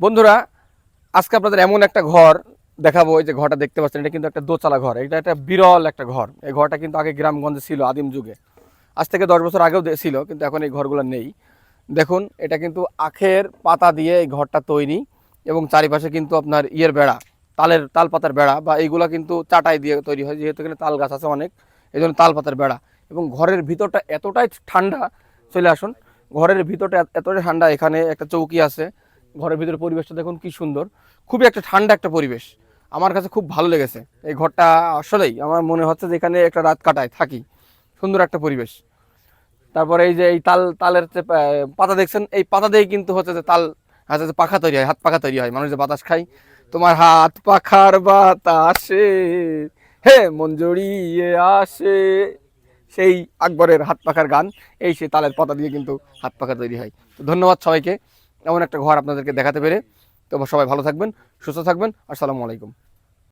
বন্ধুরা, আজকে আপনাদের এমন একটা ঘর দেখাবো, এই যে ঘরটা দেখতে পাচ্ছেন, এটা কিন্তু একটা দোচালা ঘর, এটা একটা বিরল একটা ঘর। এই ঘরটা কিন্তু আগে গ্রামগঞ্জে ছিল, আদিম যুগে। আজ থেকে দশ বছর আগেও ছিল, কিন্তু এখন এই ঘরগুলো নেই। দেখুন, এটা কিন্তু আখের পাতা দিয়ে এই ঘরটা তৈরি এবং চারিপাশে কিন্তু আপনার ইয়ের বেড়া, তালের তাল পাতার বেড়া বা এইগুলা কিন্তু চাটাই দিয়ে তৈরি হয়, যেহেতু এখানে তাল গাছ আছে অনেক এই জন্য তাল পাতার বেড়া। এবং ঘরের ভিতরটা এতটাই ঠান্ডা, চলে আসুন, ঘরের ভিতরটা এতটাই ঠান্ডা, এখানে একটা চৌকি আছে ঘরের ভিতরে পরিবেশটা দেখুন কি সুন্দর। খুবই একটা ঠান্ডা একটা পরিবেশ। আমার কাছে খুব ভালো লেগেছে। এই ঘরটা আসলেই আমার মনে হচ্ছে যে এখানে একটা রাত কাটায়, থাকি। সুন্দর একটা পরিবেশ। তারপরে এই যে এই তাল, তালের যে পাতা দেখছেন? এই পাতা দিয়েই কিন্তু হচ্ছে যে তাল, হচ্ছে যে পাখা তৈরি হয়, হাত পাখা তৈরি হয়। মানুষ যে বাতাস খায়, তোমার হাত পাখার বাতাসে, হে, মন জড়িয়ে আসে। সেই আকবরের হাত পাখার গান, এই সেই তালের পাতা দিয়ে কিন্তু হাত পাখা তৈরি হয়। তো ধন্যবাদ সবাইকে। এমন একটা ঘর আপনাদেরকে দেখাতে পেরে তো সবাই ভালো থাকবেন সুস্থ থাকবেন আসসালামু আলাইকুম।